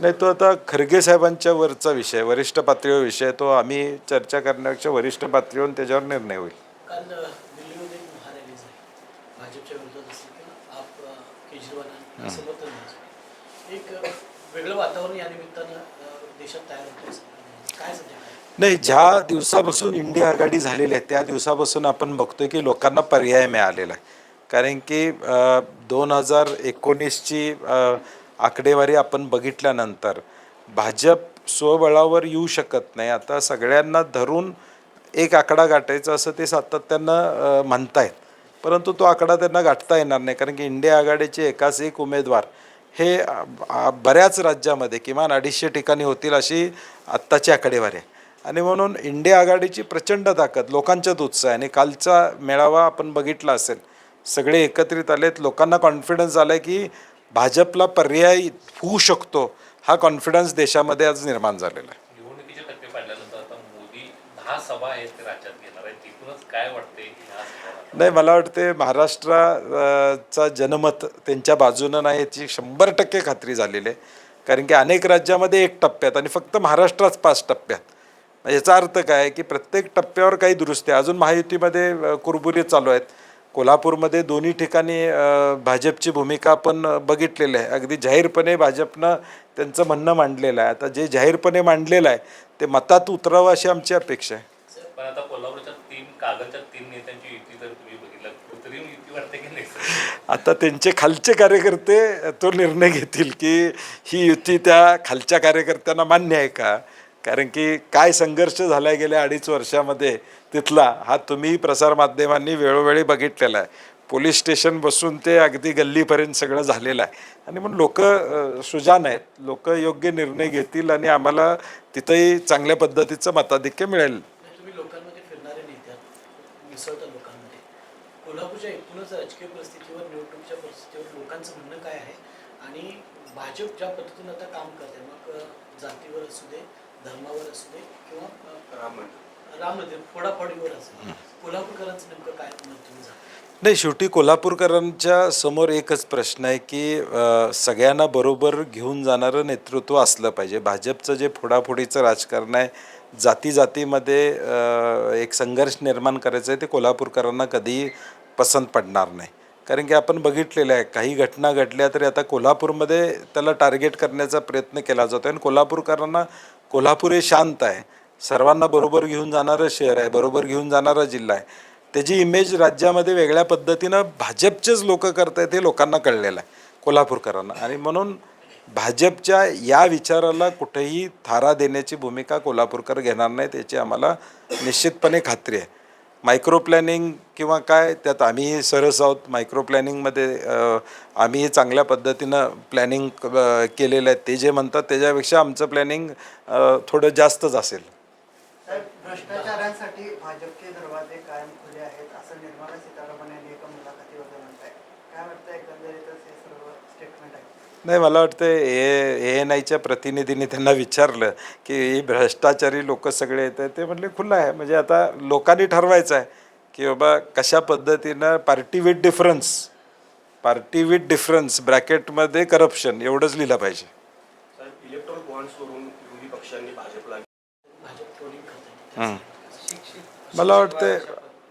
नाही तो आता खरगे साहेबांच्या वरचा विषय वरिष्ठ पातळीवर विषय तो आम्ही चर्चा करण्यापेक्षा वरिष्ठ पातळीवर त्याच्यावर निर्णय होईल. नाही ज्या दिवसापासून इंडिया आघाडी झालेली आहे त्या दिवसापासून आपण बघतोय की लोकांना पर्याय मिळालेला आहे. कारण की दोन हजार एकोणीसची आकडेवारी आपण बघितल्यानंतर भाजप स्वबळावर येऊ शकत नाही. आता सगळ्यांना धरून एक आकडा गाठायचा असं ते सातत्यानं म्हणतायत. परंतु तो आकडा त्यांना गाठता येणार नाही. कारण की इंडिया आघाडीचे एकाच एक उमेदवार हे बऱ्याच राज्यामध्ये किमान अडीचशे ठिकाणी होतील अशी आत्ताची आकडेवारी आहे. आणि म्हणून इंडिया आघाडीची प्रचंड ताकद लोकांच्यात उत्साह आहे. आणि कालचा मेळावा आपण बघितला असेल सगळे एकत्रित आलेत. लोकांना कॉन्फिडन्स आला आहे की भाजपला पर्याय होऊ शकतो हा कॉन्फिडन्स देशामध्ये आज निर्माण झालेला आहे. नाही मला वाटते महाराष्ट्राचा जनमत त्यांच्या बाजूनं नाही याची शंभर टक्के खात्री झालेली आहे. कारण की अनेक राज्यामध्ये एक टप्प्यात आणि फक्त महाराष्ट्रात पाच टप्प्यात याचा अर्थ काय की प्रत्येक टप्प्यावर काही दुरुस्ती. अजून महायुतीमध्ये कुरबुरी चालू आहेत. कोल्हापूरमध्ये दोन्ही ठिकाणी भाजपची भूमिका आपण बघितलेली आहे. अगदी जाहीरपणे भाजपनं त्यांचं म्हणणं मांडलेलं आहे. आता जे जाहीरपणे मांडलेलं आहे ते मतात उतरावं अशी आमची अपेक्षा आहे. पण आता कोल्हापूरच्या तीन कागलच्या तीन नेत्यांची युती जर तुम्ही बघितलं कृत्रिम युती वाटते की नाही सर? आता त्यांचे खालचे कार्यकर्ते तो निर्णय घेतील की ही युती त्या खालच्या कार्यकर्त्यांना मान्य आहे का? कारण की काय संघर्ष झाला गेल्या अडीच वर्षामध्ये तिथला. हा तुम्ही प्रसारमाध्यमांनी वेळोवेळी बघितलेला आहे. पोलीस स्टेशन बसून ते अगदी गल्लीपर्यंत सगळं झालेलं आहे. आणि म्हणून लोक सुजान आहेत. लोक योग्य निर्णय घेतील आणि आम्हाला तिथंही चांगल्या पद्धतीचं मताधिक्य मिळेल. नाही, तुम्ही लोकांमध्ये फिरणारे नेते आहात, मिसळता लोकांमध्ये. कोल्हापूरच्या एकूणच राजकीय परिस्थितीवर निवडणुकीच्या परिस्थितीवर लोकांचं म्हणणं काय आहे? आणि भाजप ज्या पद्धतीनं आता काम करते मग जातीवर असू दे धर्मावर असू दे किंवा राम मंदिर फोडाफोडीवर असेल कोल्हापूरकरांचं नेमकं काय मत तुम्ही नाही शेवटी कोल्हापूरकरांच्या समोर एकच प्रश्न आहे की अ, सगळ्यांना बरोबर घेऊन जाणारं नेतृत्व असलं पाहिजे. भाजपचं जे फोडाफोडीचं राजकारण आहे जाती जातीमध्ये अ, एक संघर्ष निर्माण करायचं आहे ते कोल्हापूरकरांना कधीही पसंत पडणार नाही. कारण की आपण बघितलेलं आहे काही घटना घडल्या तरी आता कोल्हापूरमध्ये त्याला टार्गेट करण्याचा प्रयत्न केला जातो आणि कोल्हापूरकरांना कोल्हापूर हे शांत आहे. सर्वांना बरोबर घेऊन जाणारं शहर आहे बरोबर घेऊन जाणारा जिल्हा आहे. त्याची इमेज राज्यामध्ये वेगळ्या पद्धतीनं भाजपचेच लोक करत आहेत हे लोकांना कळलेलं आहे कोल्हापूरकरांना. आणि म्हणून भाजपच्या या विचाराला कुठेही थारा देण्याची भूमिका कोल्हापूरकर घेणार नाहीत याची आम्हाला निश्चितपणे खात्री आहे. मायक्रो प्लॅनिंग किंवा काय त्यात आम्ही सरस आहोत. मायक्रो प्लॅनिंगमध्ये आम्ही चांगल्या पद्धतीनं प्लॅनिंग केलेलं आहे. ते जे म्हणतात त्याच्यापेक्षा आमचं प्लॅनिंग थोडं जास्तच असेल. भ्रष्टाचारांसाठी भाजपचे दरवाजे कायम खुले आहेत असं निर्मला सीतारामन यांनी एका मुलाखतीमध्ये काय वाटतं एकंदरीतच हे सर्व स्टेटमेंट आहे नाही मला वाटतं ए एन आयच्या प्रतिनिधीने त्यांना विचारलं की ही भ्रष्टाचारी लोक सगळे येत आहेत. ते म्हणले खुलं आहे. म्हणजे आता लोकांनी ठरवायचं आहे की बाबा कशा पद्धतीनं party with difference party with difference ब्रॅकेटमध्ये corruption एवढंच लिहिलं पाहिजे. साहेब इलेक्ट्रॉल बॉन्ड्सवरून विरोधी पक्षांनी भाजपला भाजप ट्रोलिंग करते हं. मला वाटते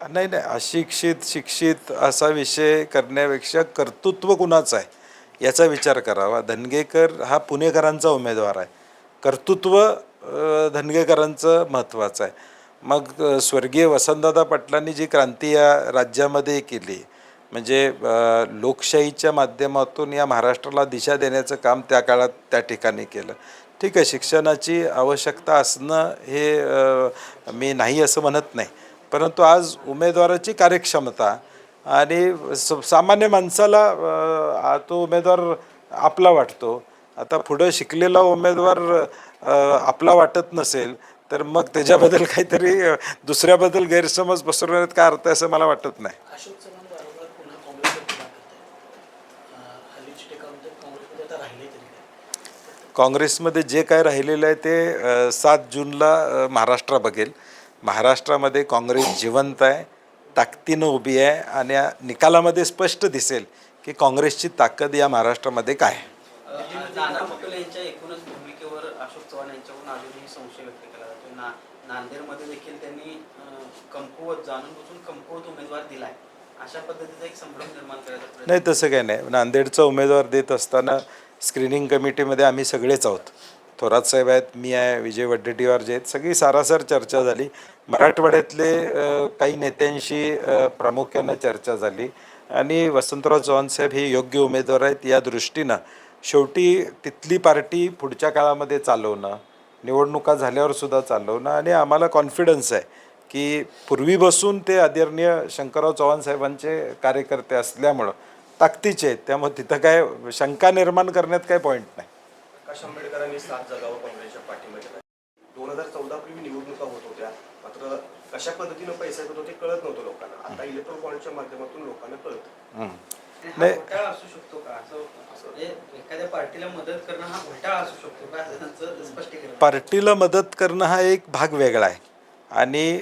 नाही नाही अशिक्षित शिक्षित असा विषय करण्यापेक्षा कर्तृत्व कुणाचं आहे? याचा विचार करावा. धनगेकर हा पुणेकरांचा उमेदवार आहे. कर्तृत्व धनगेकरांचं महत्त्वाचं आहे. मग स्वर्गीय वसंतदादा पाटलांनी जी क्रांती या राज्यामध्ये केली म्हणजे लोकशाहीच्या माध्यमातून या महाराष्ट्राला दिशा देण्याचं काम त्या काळात त्या ठिकाणी केलं. ठीक आहे शिक्षणाची आवश्यकता असणं हे मी नाही असं म्हणत नाही. परंतु आज उमेदवाराची कार्यक्षमता आणि स सामान्य माणसाला तो उमेदवार आपला वाटतो. आता पुढं शिकलेला उमेदवार आपला वाटत नसेल तर मग त्याच्याबद्दल काहीतरी दुसऱ्याबद्दल गैरसमज पसरवण्यात काय अर्थ आहे असं मला वाटत नाही अशोक चव्हाण वारंवार पुन्हा काँग्रेसवर टीका करतात हल्लीची टीका म्हणतात काँग्रेसमध्ये आता राहिले तरी काय काँग्रेसमध्ये जे काय राहिलेलं आहे ते सात जूनला महाराष्ट्र बघेल. महाराष्ट्रामध्ये काँग्रेस जिवंत आहे ताकदीनं उभी आहे आणि निकालामध्ये स्पष्ट दिसेल की काँग्रेसची ताकद या महाराष्ट्रामध्ये काय आहे. नांदेडमध्ये देखील त्यांनी कमकुवत जाणून बुजून कमकुवत उमेदवार दिला आहे अशा पद्धतीचा एक संभ्रम निर्माण करायचा नाही तसं काही नाही. नांदेडचा उमेदवार देत असताना स्क्रीनिंग कमिटीमध्ये आम्ही सगळेच आहोत. थोरात साहेब आहेत मी आहे विजय वड्डेटीवार जे आहेत. सगळी सारासार चर्चा झाली. मराठवाड्यातले काही नेत्यांशी प्रामुख्यानं चर्चा झाली. आणि वसंतराव चव्हाण साहेब हे योग्य उमेदवार आहेत या दृष्टीनं. शेवटी तिथली पार्टी पुढच्या काळामध्ये चालवणं निवडणुका झाल्यावर सुद्धा चालवणं आणि आम्हाला कॉन्फिडन्स आहे. की पूर्वीपासून ते आदरणीय शंकरराव चव्हाण साहेबांचे कार्यकर्ते असल्यामुळं ताकदीचे आहेत. त्यामुळे तिथं काय शंका निर्माण करण्यात काही पॉईंट नाही. प्रकाश आंबेडकरांनी सात जागावर काँग्रेसच्या पाठिंबा दिला दोन हजार चौदा पूर्वी निवडणुका होत होत्या. मात्र कशा पद्धतीनं पैसे येत होते कळत नव्हतं लोकांना. आता इलेक्ट्रॉनिक बॉन्डच्या माध्यमातून लोकांना कळतं. हा नाही. घोटाळा असू शकतो का? एखाद्या पार्टीला मदत करणं हा घोटाळा असू शकतो का? स्पष्टीकरण. पार्टीला मदत करणं हा एक भाग वेगळा आहे. आणि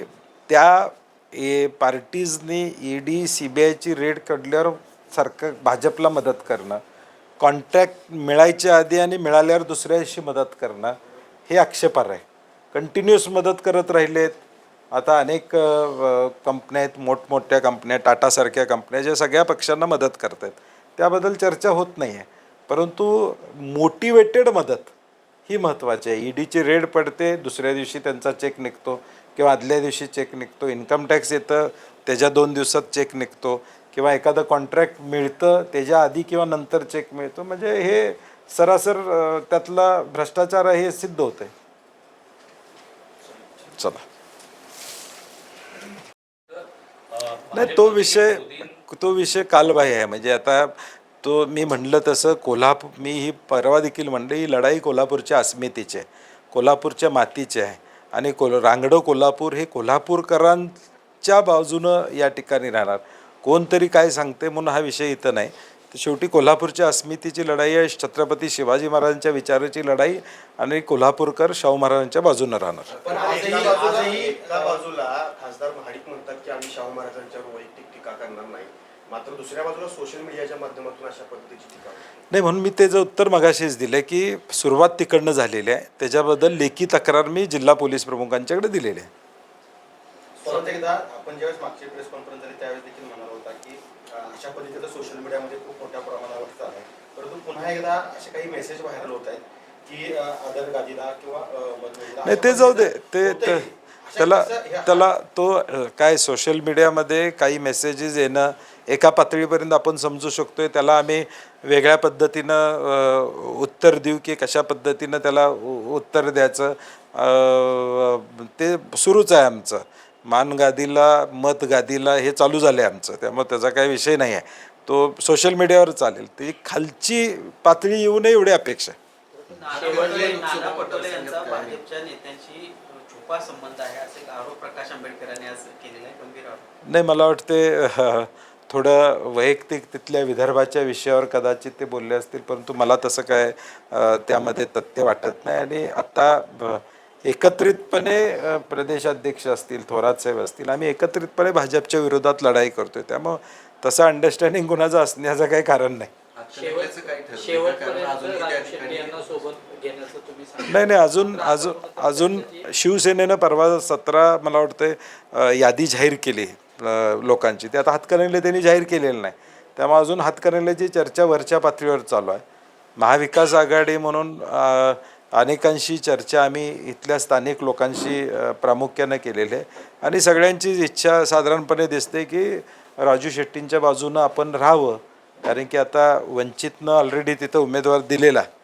त्या ए पार्टीजनी ई डी सी बी आयची रेड काढल्यावर सरकार भाजपला मदत करणं कॉन्ट्रॅक्ट मिळायच्या आधी आणि मिळाल्यावर दुसऱ्याशी मदत करणं हे आक्षेपार आहे. कंटिन्युअस मदत करत राहिलेत. आता अनेक कंपन्या आहेत मोठमोठ्या कंपन्या टाटासारख्या कंपन्या ज्या सगळ्या पक्षांना मदत करत आहेत त्याबद्दल चर्चा होत नाही आहे परंतु मोटिवेटेड मदत ही महत्त्वाची आहे. ईडीची रेड पडते दुसऱ्या दिवशी त्यांचा चेक निघतो. किंवा आदल्या दिवशी चेक निघतो इन्कम टॅक्स येतं त्याच्या दोन दिवसात चेक निघतो किंवा एखादं कॉन्ट्रॅक्ट मिळतं त्याच्या आधी किंवा नंतर चेक मिळतो. म्हणजे हे सरासर त्यातला भ्रष्टाचार आहे हे सिद्ध होतं आहे चला. नाही तो विषय तो विषय कालबाह्य आहे. म्हणजे आता तो मी म्हणलं तसं कोल्हापूर मी ही परवा देखील म्हणलं ही लढाई कोल्हापूरच्या अस्मितेची आहे. कोल्हापूरच्या मातीची आहे. आणि कोल रांगडं कोल्हापूर हे कोल्हापूरकरांच्या बाजूनं या ठिकाणी राहणार. कोणतरी काय सांगते म्हणून हा विषय इथं नाही. तर शेवटी कोल्हापूरच्या अस्मितेची लढाई आहे. छत्रपती शिवाजी महाराजांच्या विचाराची लढाई आणि कोल्हापूरकर शाहू महाराजांच्या बाजूनं राहणार. मात्र दुसऱ्या बाजूला सोशल मीडियाच्या माध्यमातून अशा पद्धतीची टीका. नाही म्हणून मी त्याचं उत्तर मगाशीच दिलं की सुरुवात तिकडनं झालेली आहे त्याच्याबद्दल लेखी तक्रार मी जिल्हा पोलीस प्रमुखांच्याकडे दिलेली आहे परत एकदा आपण ज्यावेळेस मागची प्रेस कॉन्फरन्स झाली त्यावेळेस देखील म्हणाला होता की अशा पद्धतीचं सोशल मीडियामध्ये खूप मोठ्या प्रमाणावर चालू आहे परंतु पुन्हा एकदा असे काही मेसेज व्हायरल होत आहेत की आदर गादीला किंवा नाही ते जाऊ दे ते. ते- त्याला त्याला तो काय सोशल मीडियामध्ये काही मेसेजेस येणं एका पातळीपर्यंत आपण समजू शकतोय. त्याला आम्ही वेगळ्या पद्धतीनं उत्तर देऊ की कशा पद्धतीनं त्याला उ- उत्तर द्यायचं. ते सुरूच आहे आमचं. मान गादीला मत गादीला हे चालू झालं आहे आमचं. त्यामुळे त्याचा काही विषय नाही आहे. तो सोशल मीडियावर चालेल. ती खालची पातळी येऊ नये एवढी अपेक्षा छुपा संबंध आहे असे एक आरोप प्रकाश आंबेडकरांनी आज केलेला आहे गंभीर आरोप. नाही मला वाटते थोडं वैयक्तिक तिथल्या विदर्भाच्या विषयावर कदाचित ते बोलले असतील परंतु मला तसं काय त्यामध्ये तथ्य वाटत नाही. आणि आता ब- एकत्रितपणे प्रदेशाध्यक्ष असतील थोरात साहेब असतील आम्ही एकत्रितपणे भाजपच्या विरोधात लढाई करतोय. त्यामुळं तसं अंडरस्टँडिंग कुणाचं असण्याचं काही कारण नाही. शेवट शेवटपर्यंत राजू शेट्टी यांना सोबत घेण्याचं तुम्ही नाही नाही अजून अजून अजून शिवसेनेनं परवा सतरा मला वाटतं यादी जाहीर केली लोकांची. ते आता हातकणंगले त्यांनी जाहीर केलेलं नाही. त्यामुळे अजून हातकणंगल्याची चर्चा वरच्या पातळीवर चालू आहे. महाविकास आघाडी म्हणून अनेकांशी चर्चा आम्ही इथल्या स्थानिक लोकांशी प्रामुख्यानं केलेली आहे. आणि सगळ्यांचीच इच्छा साधारणपणे दिसते की राजू शेट्टींच्या बाजूनं आपण राहावं. कारण की आता वंचितनं ऑलरेडी तिथं उमेदवार दिलेला आहे.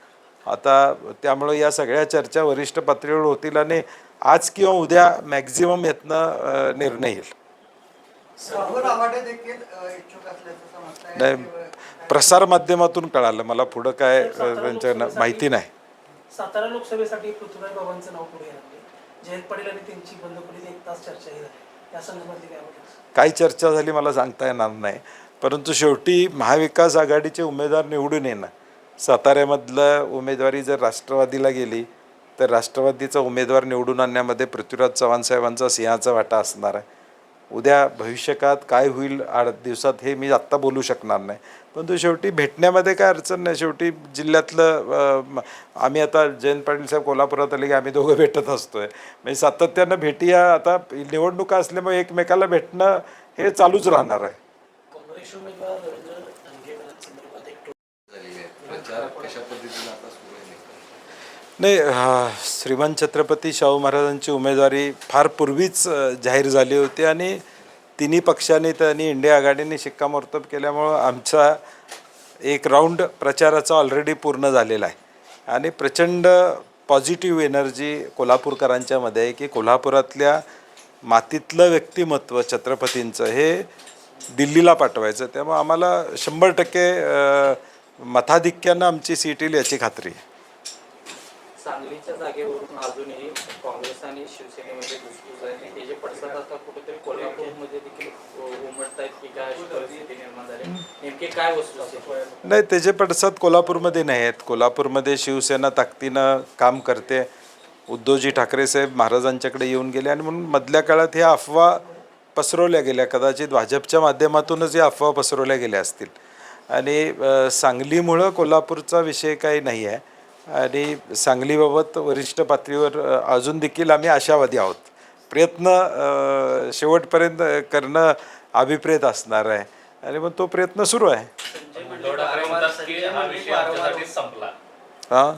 आता त्यामुळं या सगळ्या चर्चा वरिष्ठ पातळीवर होतील आणि आज किंवा उद्या मॅक्झिमम यातनं निर्णय येईल. नाही की- प्रसार माध्यमातून कळालं. मला पुढं काय त्यांच्या माहिती नाही. सातारा लोकसभेसाठी पृथ्वीराज बाबांचं नाव पुढे येणार जयंत पाटील आणि त्यांची बंद पडली एक तास चर्चाही झाली या संदर्भातली काय काय चर्चा झाली मला सांगता येणार नाही. परंतु शेवटी महाविकास आघाडीचे उमेदवार निवडून येणं साताऱ्यामधलं उमेदवारी जर राष्ट्रवादीला गेली तर राष्ट्रवादीचा उमेदवार निवडून आणण्यामध्ये पृथ्वीराज चव्हाण साहेबांचा सिंहाचा वाटा असणार आहे. उद्या भविष्यकाळात काय होईल आठ दिवसात हे मी आत्ता बोलू शकणार नाही. परंतु शेवटी भेटण्यामध्ये काय अडचण नाही. शेवटी जिल्ह्यातलं आम्ही आता जयंत पाटील साहेब कोल्हापुरात आले की आम्ही दोघं भेटत आहे म्हणजे सातत्यानं भेटी या आता निवडणुका असल्यामुळे एकमेकाला भेटणं हे चालूच राहणार आहे काँग्रेस उमेदवार रवींद्र धंगेकरांसंदर्भात एक टोल नाही श्रीमान छत्रपती शाहू महाराजांची उमेदवारी फार पूर्वीच जाहीर झाली होती आणि तिन्ही पक्षांनी त्यांनी इंडिया आघाडीने शिक्कामोर्तब केल्यामुळं आमचा एक राऊंड प्रचाराचा ऑलरेडी पूर्ण झालेला आहे. आणि प्रचंड पॉझिटिव्ह एनर्जी कोल्हापूरकरांच्यामध्ये आहे की कोल्हापुरातल्या मातीतलं व्यक्तिमत्व छत्रपतींचं हे दिल्लीला पाठवायचं. त्यामुळं आम्हाला शंभर टक्के मताधिक्यानं आमची सीट येईल याची खात्री आहे. सांगलीच्या जागेवरून अजूनही काँग्रेस आणि शिवसेनेमध्ये घुसघुस आहे हे जे पडसाद आता कुठेतरी कोल्हापूरमध्ये देखील उमटत आहेत की काय अशी परिस्थिती निर्माण झाली. नेमके काय वस्तू नाही त्याचे पडसाद कोल्हापूरमध्ये नाही आहेत. कोल्हापूरमध्ये शिवसेना ताकदीनं काम करते. उद्धवजी ठाकरे साहेब महाराजांच्याकडे येऊन गेले आणि म्हणून मधल्या काळात ह्या अफवा पसरवल्या गेल्या. कदाचित भाजपच्या माध्यमातूनच या अफवा पसरवल्या गेल्या असतील. आणि सांगलीमुळं कोल्हापूरचा विषय काही नाही आहे. आणि सांगलीबाबत वरिष्ठ पातळीवर अजून देखील आम्ही आशावादी आहोत. प्रयत्न शेवटपर्यंत करणं अभिप्रेत असणार आहे. आणि मग तो प्रयत्न सुरू आहे. हा हां?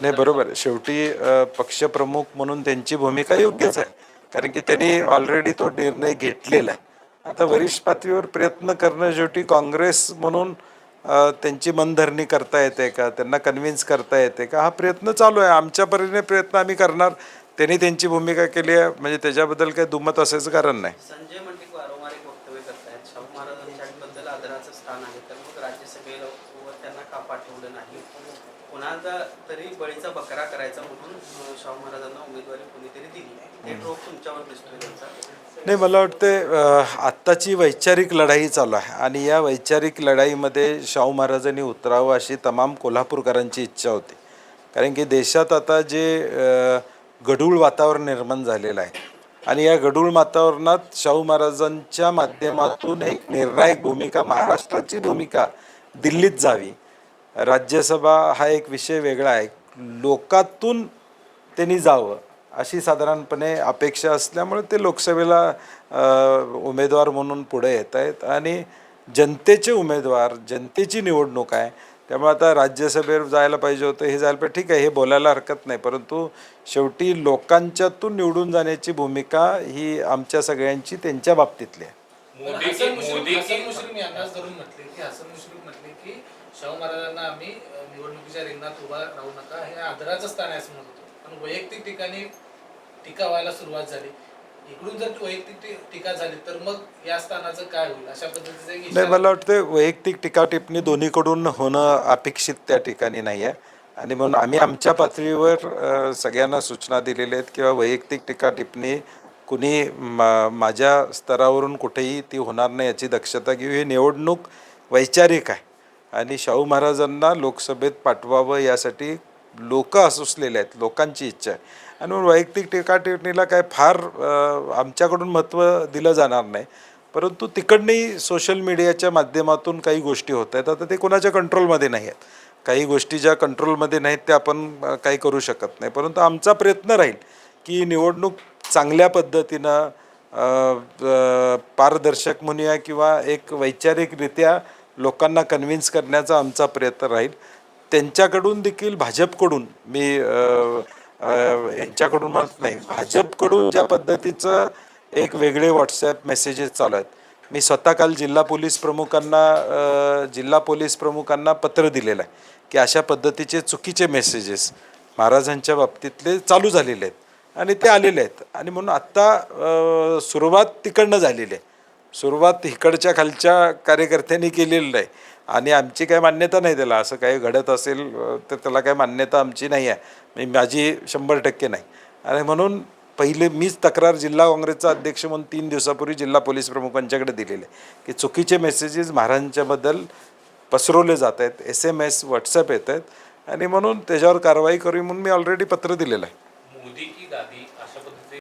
नाही बरोबर. शेवटी पक्षप्रमुख म्हणून त्यांची भूमिका योग्यच आहे. कारण की त्यांनी ऑलरेडी तो निर्णय घेतलेला आहे. आता वरिष्ठ पातळीवर प्रयत्न करणं शेवटी काँग्रेस म्हणून त्यांची मनधरणी करता येते का? त्यांना कन्व्हिन्स करता येते का? हा प्रयत्न चालू आहे. आमच्या परीने प्रयत्न आम्ही करणार. त्यांनी त्यांची भूमिका केली आहे. म्हणजे त्याच्याबद्दल काही दुमत असायचं कारण नाही संजय मंडिक वारंवार एक वक्तव्य करतायत शाहू महाराजांच्याबद्दल आदराचं स्थान आहे तर मग राज्यसभेला वर त्यांना का पाठवलं नाही कुणाचा तरी बळीचा बकरा करायचा म्हणून अं, शाहू महाराजांना उमेदवारी कोणीतरी दिली ट्रोप तुमच्यावर दिसतोय त्यांचा. नाही मला वाटते आत्ताची वैचारिक लढाई चालू आहे. आणि या वैचारिक लढाईमध्ये शाहू महाराजांनी उतरावं अशी तमाम कोल्हापूरकरांची इच्छा होती. कारण की देशात आता जे गढूळ वातावरण निर्माण झालेलं आहे. आणि या गढूळ वातावरणात शाहू महाराजांच्या माध्यमातून एक निर्णायक भूमिका महाराष्ट्राची भूमिका दिल्लीत जावी. राज्यसभा हा एक विषय वेगळा आहे. लोकातून त्यांनी जावं. अशी साधारणपणे अपेक्षा असल्यामुळे ते लोकसभेला उमेदवार म्हणून पुढे येत आहेत आणि जनतेचे उमेदवार जनतेची निवडणूक आहे. त्यामुळे आता राज्यसभेवर जायला पाहिजे होतं हे जायला पाहिजे. ठीक आहे हे बोलायला हरकत नाही. परंतु शेवटी लोकांच्यातून निवडून जाण्याची भूमिका ही आमच्या सगळ्यांची त्यांच्या बाबतीतली आहे. शाहू महाराजांना आम्ही निवडणुकीच्या रिंगणात उभा राहू नका. हे आदराचं स्थान आहे असं म्हणत होतो. पण वैयक्तिक ठिकाणी टीका व्हायला सुरुवात झाली. इकडून जर वैयक्तिक टीका झाली तर मग या स्थानाचं काय होईल? अशा पद्धतीचं नाही मला वाटतं वैयक्तिक टीका टिप्पणी दोन्हीकडून होणं अपेक्षित त्या ठिकाणी नाही आहे. आणि म्हणून आम्ही आमच्या पातळीवर सगळ्यांना सूचना दिलेल्या आहेत किंवा वैयक्तिक टीका टिप्पणी कुणी मा माझ्या स्तरावरून कुठेही ती होणार नाही याची दक्षता घेऊ. ही निवडणूक वैचारिक आहे. आणि शाहू महाराजांना लोकसभेत पाठवावं यासाठी लोक असुसलेले आहेत लोकांची इच्छा आहे. आणि म्हणून वैयक्तिक टीका काय फार आमच्याकडून महत्त्व दिलं जाणार नाही. परंतु तिकडनंही सोशल मीडियाच्या माध्यमातून काही गोष्टी होत आहेत. आता ते कोणाच्या कंट्रोलमध्ये नाही आहेत. काही गोष्टी ज्या कंट्रोलमध्ये नाहीत त्या आपण काही करू शकत नाही. परंतु आमचा प्रयत्न राहील की निवडणूक चांगल्या पद्धतीनं पारदर्शक म्हणूया किंवा एक वैचारिकरित्या लोकांना कन्व्हिन्स करण्याचा आमचा प्रयत्न राहील. त्यांच्याकडून देखील भाजपकडून मी यांच्याकडून म्हणत नाही भाजपकडून ज्या पद्धतीचं एक वेगळे व्हॉट्सॲप मेसेजेस चालू आहेत. मी स्वतः काल जिल्हा पोलीस प्रमुखांना जिल्हा पोलीस प्रमुखांना पत्र दिलेलं आहे की अशा पद्धतीचे चुकीचे मेसेजेस महाराजांच्या बाबतीतले चालू झालेले आहेत आणि ते आलेले आहेत. आणि म्हणून आत्ता सुरुवात तिकडनं झालेली आहे. सुरुवात इकडच्या खालच्या कार्यकर्त्यांनी केलेली आहे आणि आमची काय मान्यता नाही त्याला. असं काही घडत असेल तर त्याला काय मान्यता आमची नाही आहे. मी माझी शंभर टक्के नाही. आणि म्हणून पहिले मीच तक्रार जिल्हा काँग्रेसचा अध्यक्ष म्हणून तीन दिवसापूर्वी जिल्हा पोलीस प्रमुखांच्याकडे दिलेले आहे. की चुकीचे मेसेजेस महाराजांच्याबद्दल पसरवले जात आहेत एस एम एस व्हॉट्सअप येत आहेत. आणि म्हणून त्याच्यावर कारवाई करू म्हणून मी ऑलरेडी पत्र दिलेलं आहे.